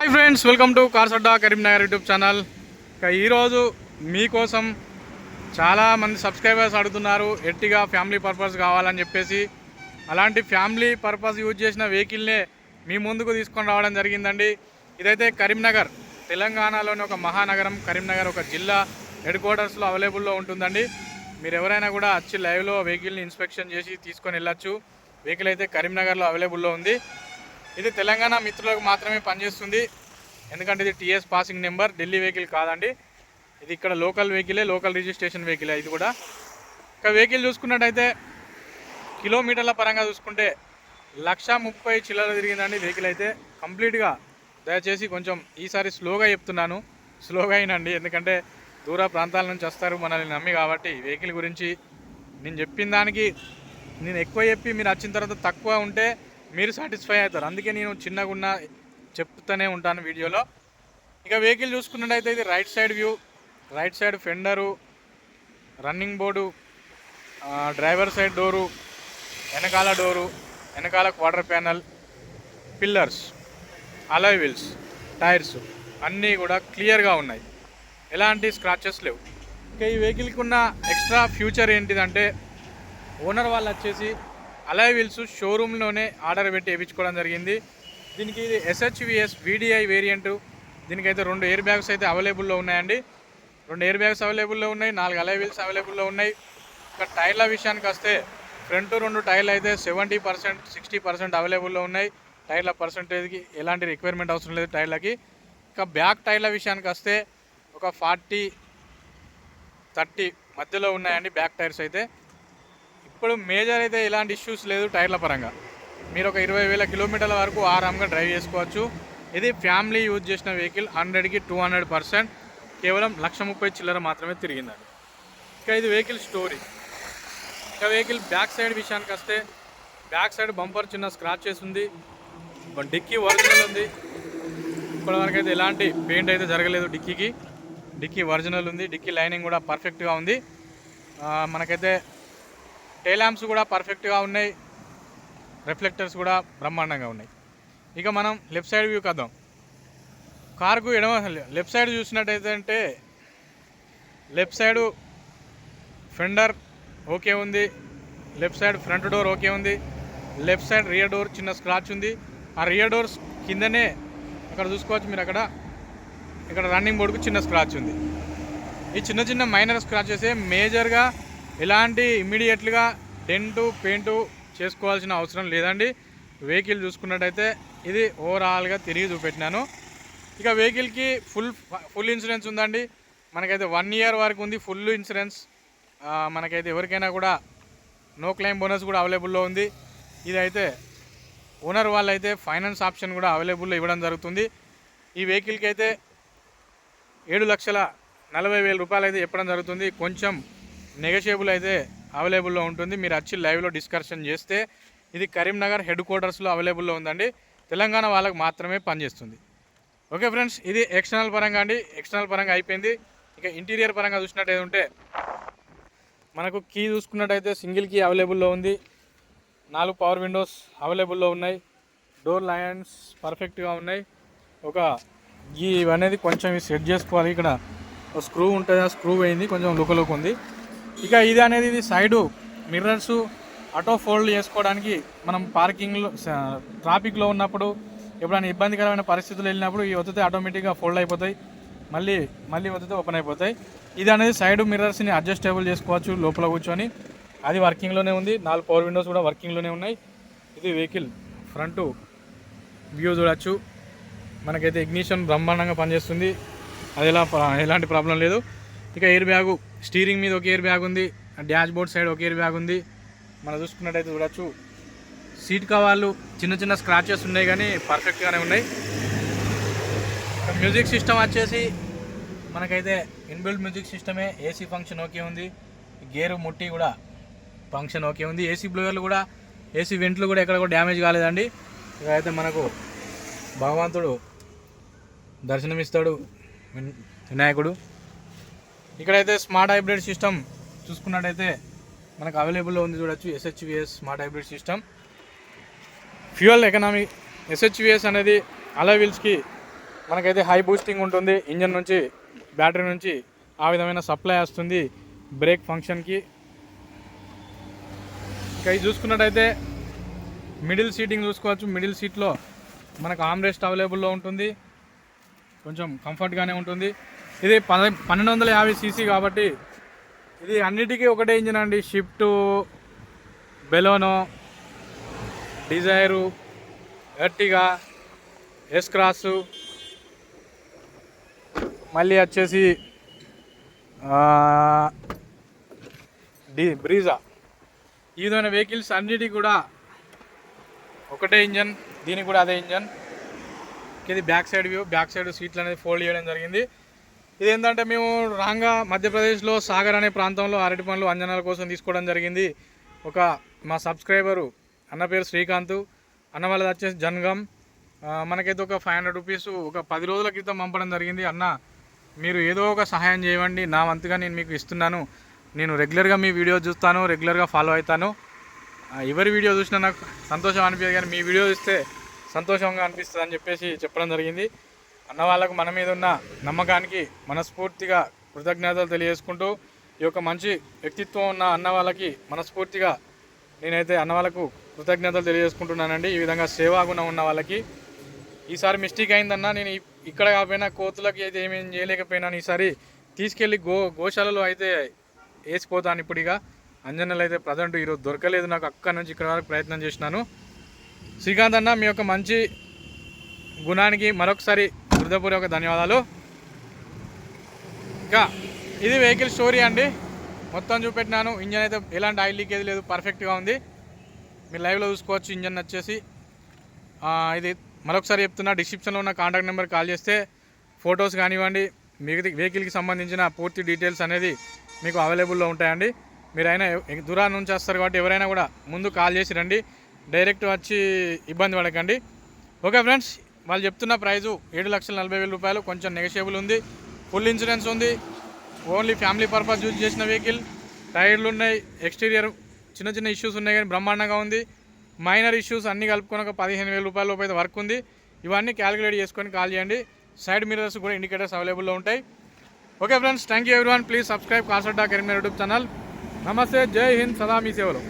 Hi friends welcome to cars Adda Karimnagar YouTube channel. ఇక ఈరోజు మీకోసం చాలా మంది సబ్స్క్రైబర్స్ అడుగుతున్నారు ఎట్టిగా ఫ్యామిలీ పర్పస్ కావాలని చెప్పేసి. అలాంటి ఫ్యామిలీ పర్పస్ యూజ్ చేసిన వెహికల్నే మీ ముందుకు తీసుకొని రావడం జరిగిందండి. ఇదైతే కరీంనగర్ తెలంగాణలోని ఒక మహానగరం. కరీంనగర్ ఒక జిల్లా హెడ్ క్వార్టర్స్లో అవైలబుల్లో ఉంటుందండి. మీరు ఎవరైనా కూడా వచ్చి లైవ్లో వెహికల్ని ఇన్స్పెక్షన్ చేసి తీసుకొని వెళ్ళచ్చు. వెహికల్ అయితే కరీంనగర్లో అవైలబుల్లో ఉంది. ఇది తెలంగాణ మిత్రులకు మాత్రమే పనిచేస్తుంది. ఎందుకంటే ఇది TS passing number Delhi vehicle కాదండి. ఇది ఇక్కడ లోకల్ వెహికలే లోకల్ రిజిస్ట్రేషన్ వెహికలే ఇది కూడా. ఒక వెహికల్ చూసుకున్నట్టయితే కిలోమీటర్ల పరంగా చూసుకుంటే లక్ష ముప్పై చిల్లర తిరిగిందండి వెహికల్ అయితే. కంప్లీట్గా దయచేసి కొంచెం ఈసారి స్లోగా చెప్తున్నాను. స్లోగా అయినండి. ఎందుకంటే దూర ప్రాంతాల నుంచి వస్తారు మనల్ని నమ్మి కాబట్టి వెహికల్ గురించి నేను చెప్పిన దానికి నేను ఎక్కువ చెప్పి మీరు వచ్చిన తర్వాత తక్కువ ఉంటే మీరు సాటిస్ఫై అవుతారు. అందుకే నేను చిన్నగా ఉన్న చెప్తూనే ఉంటాను వీడియోలో. ఇక వెహికల్ చూసుకున్నట్టయితే ఇది right side view right side fender running board driver side door వెనకాల డోరు వెనకాల quarter panel pillars alloy wheels tyres అన్నీ కూడా క్లియర్గా ఉన్నాయి. ఎలాంటి స్క్రాచెస్ లేవు. ఇక ఈ వెహికల్కి ఉన్న ఎక్స్ట్రా ఫ్యూచర్ ఏంటిదంటే ఓనర్ వాళ్ళు వచ్చేసి అలాయ్ వీల్స్ షోరూంలోనే ఆర్డర్ పెట్టి వేయించుకోవడం జరిగింది. దీనికి ఇది ఎస్హెచ్విఎస్ వీడిఐ వేరియంటు దీనికైతే రెండు ఎయిర్ బ్యాగ్స్ అయితే అవైలబుల్లో ఉన్నాయండి. రెండు ఎయిర్ బ్యాగ్స్ అవైలబుల్లో ఉన్నాయి నాలుగు అలాయ్ వీల్స్ అవైలబుల్లో ఉన్నాయి. ఇక టైర్ల విషయానికి వస్తే ఫ్రంట్ రెండు టైర్లు అయితే సెవెంటీ పర్సెంట్ సిక్స్టీ పర్సెంట్ అవైలబుల్లో ఉన్నాయి. టైర్ల పర్సంటేజ్కి ఎలాంటి రిక్వైర్మెంట్ అవసరం లేదు టైర్లకి. ఇక బ్యాక్ టైర్ల విషయానికి వస్తే ఒక ఫార్టీ థర్టీ మధ్యలో ఉన్నాయండి బ్యాక్ టైర్స్ అయితే. ఇప్పుడు మేజర్ అయితే ఎలాంటి ఇష్యూస్ లేదు టైర్ల పరంగా. మీరు ఒక ఇరవై వేల కిలోమీటర్ల వరకు ఆరాంగా డ్రైవ్ చేసుకోవచ్చు. ఇది ఫ్యామిలీ యూజ్ చేసిన వెహికల్ హండ్రెడ్కి టూ హండ్రెడ్ పర్సెంట్ కేవలం లక్ష ముప్పై చిల్లర మాత్రమే తిరిగిందండి. ఇక ఇది వెహికల్ స్టోరీ ఇక వెహికల్ బ్యాక్ సైడ్ విషయానికి వస్తే బ్యాక్ సైడ్ బంపర్ చిన్న స్క్రాచెస్ ఉంది డిక్కీ ఒరిజినల్ ఉంది. ఇప్పటివరకు అయితే ఎలాంటి పెయింట్ అయితే జరగలేదు డిక్కీకి. డిక్కీ ఒరిజినల్ ఉంది. డిక్కీ లైనింగ్ కూడా పర్ఫెక్ట్గా ఉంది. మనకైతే టైల్ కూడా పర్ఫెక్ట్గా ఉన్నాయి. రిఫ్లెక్టర్స్ కూడా బ్రహ్మాండంగా ఉన్నాయి. ఇక మనం లెఫ్ట్ సైడ్ వ్యూ కద్దాం. కార్కు ఎడమ లెఫ్ట్ సైడ్ చూసినట్టయితే అంటే లెఫ్ట్ సైడు ఫెండర్ ఓకే ఉంది. Left side front door okay ఉంది. లెఫ్ట్ సైడ్ రియర్ డోర్ చిన్న స్క్రాచ్ ఉంది. ఆ రియర్ డోర్స్ కిందనే అక్కడ చూసుకోవచ్చు మీరు అక్కడ ఇక్కడ రన్నింగ్ బోర్డుకు చిన్న స్క్రాచ్ ఉంది. ఈ చిన్న చిన్న మైనర్ స్క్రాచెస్ మేజర్గా ఎలాంటి ఇమ్మీడియట్గా డెంటు పెయింటు చేసుకోవాల్సిన అవసరం లేదండి. వెహికల్ చూసుకున్నట్టయితే ఇది ఓవరాల్గా తిరిగి చూపెట్టినాను. ఇక వెహికల్కి ఫుల్ ఫుల్ ఇన్సూరెన్స్ ఉందండి. మనకైతే వన్ ఇయర్ వరకు ఉంది ఫుల్ ఇన్సూరెన్స్. మనకైతే ఎవరికైనా కూడా నో క్లెయిమ్ బోనస్ కూడా అవైలబుల్లో ఉంది. ఇదైతే ఓనర్ వాళ్ళైతే ఫైనాన్స్ ఆప్షన్ కూడా అవైలబుల్లో ఇవ్వడం జరుగుతుంది. ఈ వెహికల్కి అయితే ఏడు లక్షల నలభై వేల రూపాయలు అయితే చెప్పడం జరుగుతుంది. కొంచెం నెగోషియబుల్ అయితే అవైలబుల్లో ఉంటుంది. మీరు వచ్చి లైవ్లో డిస్కషన్ చేస్తే ఇది కరీంనగర్ హెడ్ క్వార్టర్స్లో అవైలబుల్లో ఉందండి. తెలంగాణ వాళ్ళకు మాత్రమే పనిచేస్తుంది ఓకే ఫ్రెండ్స్ ఇది ఎక్స్టర్నల్ పరంగా అండి. ఎక్స్టర్నల్ పరంగా అయిపోయింది. ఇక ఇంటీరియర్ పరంగా చూసినట్టయితే ఉంటే మనకు కీ చూసుకున్నట్టయితే సింగిల్ కీ అవైలబుల్లో ఉంది. నాలుగు పవర్ విండోస్ అవైలబుల్లో ఉన్నాయి. డోర్ లైన్స్ పర్ఫెక్ట్గా ఉన్నాయి. ఒక ఈ అనేది కొంచెం సెట్ చేసుకోవాలి. ఇక్కడ ఒక స్క్రూ ఉంటుంది. ఆ స్క్రూ అయింది కొంచెం లుకలుక్ ఉంది. ఇక ఇది అనేది ఇది సైడు మిర్రర్స్ ఆటో ఫోల్డ్ చేసుకోవడానికి మనం పార్కింగ్లో ట్రాఫిక్లో ఉన్నప్పుడు ఎప్పుడైనా ఇబ్బందికరమైన పరిస్థితులు వెళ్ళినప్పుడు ఈ ఒత్తితే ఆటోమేటిక్గా ఫోల్డ్ అయిపోతాయి. మళ్ళీ మళ్ళీ ఒత్తితే ఓపెన్ అయిపోతాయి. ఇది అనేది సైడ్ మిర్రర్స్ని అడ్జస్టబుల్ చేసుకోవచ్చు లోపల కూర్చొని. అది వర్కింగ్లోనే ఉంది. నాలుగు పవర్ విండోస్ కూడా వర్కింగ్లోనే ఉన్నాయి. ఇది వెహికల్ ఫ్రంట్ వ్యూ చూడొచ్చు. మనకైతే ఇగ్నిషన్ బ్రహ్మాండంగా పనిచేస్తుంది. అది ఎలా ఎలాంటి ప్రాబ్లం లేదు. ఇక ఎయిర్ బ్యాగు స్టీరింగ్ మీద ఒక ఎయిర్ బ్యాగ్ ఉంది. డాష్ బోర్డ్ సైడ్ ఒక ఎయిర్ బ్యాగ్ ఉంది. మనం చూసుకున్నట్టయితే చూడొచ్చు. సీట్ కవర్లు చిన్న చిన్న స్క్రాచెస్ ఉన్నాయి కానీ పర్ఫెక్ట్గానే ఉన్నాయి. మ్యూజిక్ సిస్టమ్ వచ్చేసి మనకైతే ఇన్బిల్డ్ మ్యూజిక్ సిస్టమే ఏసీ ఫంక్షన్ ఓకే ఉంది. గేరు ముట్టి కూడా ఫంక్షన్ ఓకే ఉంది. ఏసీ బ్లోయర్లు కూడా ఏసీ వెంట్లు కూడా ఎక్కడ కూడా డ్యామేజ్ కాలేదండి. ఇదైతే అయితే మనకు భగవంతుడు దర్శనమిస్తాడు. విన్- వినాయకుడు. ఇక్కడైతే స్మార్ట్ హైబ్రిడ్ సిస్టమ్ చూసుకున్నట్టయితే మనకు అవైలబుల్లో ఉంది చూడొచ్చు SHVS smart hybrid system. Fuel economy SHVS అనేది అలా వీల్స్కి మనకైతే హై బూస్టింగ్ ఉంటుంది. ఇంజన్ నుంచి బ్యాటరీ నుంచి ఆ విధమైన సప్లై వస్తుంది బ్రేక్ ఫంక్షన్కి. ఇంకా ఇది చూసుకున్నట్టయితే మిడిల్ సీటింగ్ చూసుకోవచ్చు. మిడిల్ సీట్లో మనకు ఆమ్రెస్ట్ అవైలబుల్లో ఉంటుంది. కొంచెం కంఫర్ట్గానే ఉంటుంది. ఇది పన్నెండు వందల యాభై సీసీ కాబట్టి ఇది అన్నిటికీ ఒకటే ఇంజిన్ అండి. Swift Baleno Dzire Ertiga S cross మళ్ళీ వచ్చేసి డి బ్రీజా. ఈ విధమైన వెహికల్స్ అన్నిటికీ కూడా ఒకటే ఇంజన్ దీనికి కూడా అదే ఇంజన్. ఇది back side view back side సీట్లు అనేది ఫోల్డ్ చేయడం జరిగింది. ఇది ఏంటంటే మేము రాంగా మధ్యప్రదేశ్లో సాగర్ అనే ప్రాంతంలో అరటి పండ్లు అంజనాల కోసం తీసుకోవడం జరిగింది. ఒక మా సబ్స్క్రైబరు అన్న పేరు శ్రీకాంత్. అన్న వాళ్ళది వచ్చేసి జన్గం. మనకైతే ఒక ఫైవ్ హండ్రెడ్ రూపీస్ ఒక పది రోజుల క్రితం పంపడం జరిగింది. అన్న మీరు ఏదో ఒక సహాయం చేయండి. నా వంతుగా నేను మీకు ఇస్తున్నాను. నేను రెగ్యులర్గా మీ వీడియో చూస్తాను రెగ్యులర్గా ఫాలో అవుతాను. ఎవరి వీడియో చూసినా నాకు సంతోషం అనిపించదు కానీ మీ వీడియో చూస్తే సంతోషంగా అనిపిస్తుంది అని చెప్పేసి చెప్పడం జరిగింది. అన్న వాళ్ళకు మన మీద ఉన్న నమ్మకానికి మనస్ఫూర్తిగా కృతజ్ఞతలు తెలియజేసుకుంటూ ఈ యొక్క మంచి వ్యక్తిత్వం ఉన్న అన్న వాళ్ళకి మనస్ఫూర్తిగా నేనైతే అన్న వాళ్ళకు కృతజ్ఞతలు తెలియజేసుకుంటున్నానండి. ఈ విధంగా సేవాగుణం ఉన్న వాళ్ళకి. ఈసారి మిస్టేక్ అయిందన్నా నేను ఇక్కడ కాకపోయినా కోతులకి అయితే ఏమేం చేయలేకపోయినాను. ఈసారి తీసుకెళ్ళి గో గోశాలలో అయితే వేసిపోతాను ఇప్పుడు ఇక అంజనలు అయితే ప్రజెంట్ ఈరోజు దొరకలేదు. నాకు అక్కడి నుంచి ఇక్కడ వరకు ప్రయత్నం చేసినాను. శ్రీకాంత్ అన్న మీ యొక్క మంచి గుణానికి మరొకసారి హృదయపూర్వక ధన్యవాదాలు. ఇంకా ఇది వెహికల్ స్టోరీ అండి. మొత్తం చూపెట్టినాను. ఇంజన్ అయితే ఎలాంటి ఆయిల్ లీకేజ్ లేదు. పర్ఫెక్ట్గా ఉంది. మీరు లైవ్లో చూసుకోవచ్చు. ఇంజన్ వచ్చేసి ఇది మరొకసారి చెప్తున్నా డిస్క్రిప్షన్లో ఉన్న కాంటాక్ట్ నెంబర్ కాల్ చేస్తే ఫొటోస్ కానివ్వండి. మిగతా వెహికల్కి సంబంధించిన పూర్తి డీటెయిల్స్ అనేది మీకు అవైలబుల్లో ఉంటాయండి. మీరైనా దూరాన్ని నుంచి వస్తారు కాబట్టి ఎవరైనా కూడా ముందు కాల్ చేసి రండి. డైరెక్ట్ వచ్చి ఇబ్బంది పడకండి. ఓకే ఫ్రెండ్స్ వాళ్ళు చెప్తున్న ప్రైజు ఏడు లక్షల నలభై వేల రూపాయలు. కొంచెం నెగషియబుల్ ఉంది. ఫుల్ ఇన్సూరెన్స్ ఉంది. ఓన్లీ ఫ్యామిలీ పర్పస్ యూజ్ చేసిన వెహికల్ టైర్లు ఉన్నాయి. ఎక్స్టీరియర్ చిన్న చిన్న ఇష్యూస్ ఉన్నాయి కానీ బ్రహ్మాండంగా ఉంది. మైనర్ ఇష్యూస్ అన్నీ కలుపుకొని ఒక పదిహేను వేల రూపాయల లోపు అయితే వర్క్ ఉంది. ఇవన్నీ క్యాలిక్యులేట్ చేసుకొని కాల్ చేయండి. సైడ్ మిరర్స్ కూడా ఇండికేటర్స్ అవైలబుల్లో ఉంటాయి. Okay friends thank you everyone please subscribe కాసడ్డా Karimnagar YouTube channel నమస్తే జై హింద్ సదా మీ సేవలో.